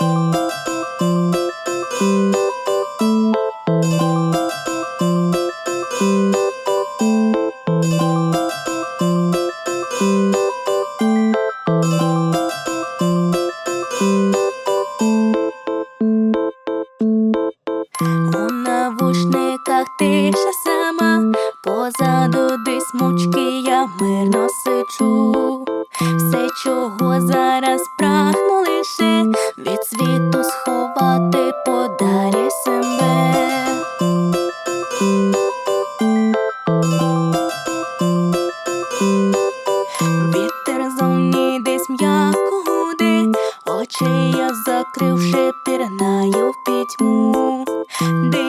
У навушниках тиша de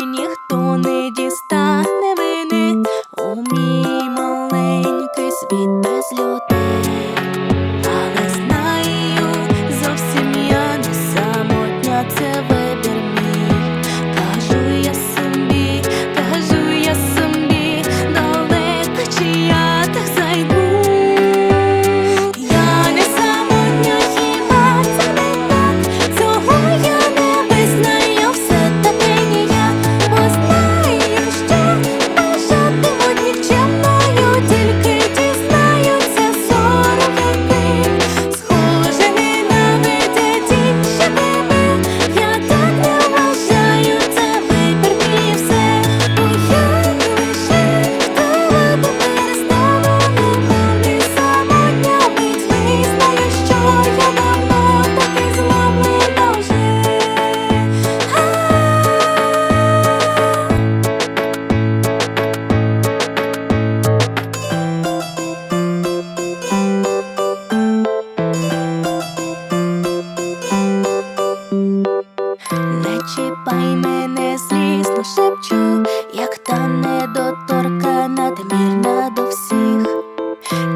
Обіймай мене слізно шепчу, як та недоторка надмірна до всіх,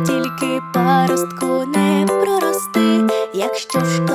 тільки паростку не прорости, якщо в